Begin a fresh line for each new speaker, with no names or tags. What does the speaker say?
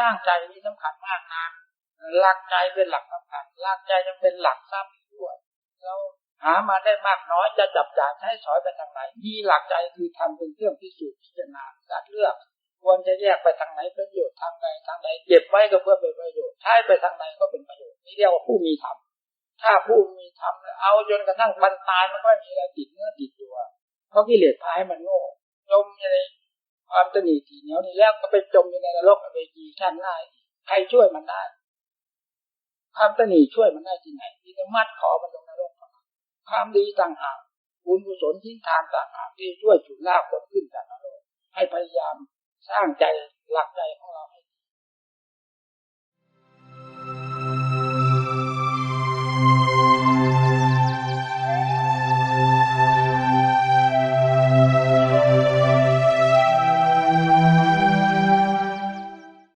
ร้างใจนี่สำคัญมากนะหลักใจเป็นหลักสำคัญหลักใจยังเป็นหลักทรัพย์ด้วยเราหามาได้มากน้อยจะจับจ่ายใช้สอยไปทางไหนมีหลักใจคือทำเป็นเครื่องพิสูจน์พิจารณาการเลือกควรจะแยกไปทางไหนประโยชน์ทางใดทางใดเก็บไว้ก็เพื่อเป็นประโยชน์ใช้ไปทางไหนก็เป็นประโยชน์นี่เรียกว่าผู้มีธรรมถ้าผู้มีธรรมเอาจนกระทั่งบรรตายมันก็มีอะไรติดเนื้อติดตัวเพราะกิเลสพายมันโง่ ความตนีทีเหนียวนี่แล้วก็ไปจมอยู่ในนรกอเวจีชั้นได้ใครช่วยมันได้ ความตนีช่วยมันได้ที่ไหนที่จะมัดขอมันลงนรกความดีต่างหากบุญกุศลที่ทานต่างหากที่ช่วยฉุดลากคนขึ้นจากนรกให้พยายามสร้างใจหลักใจของเรา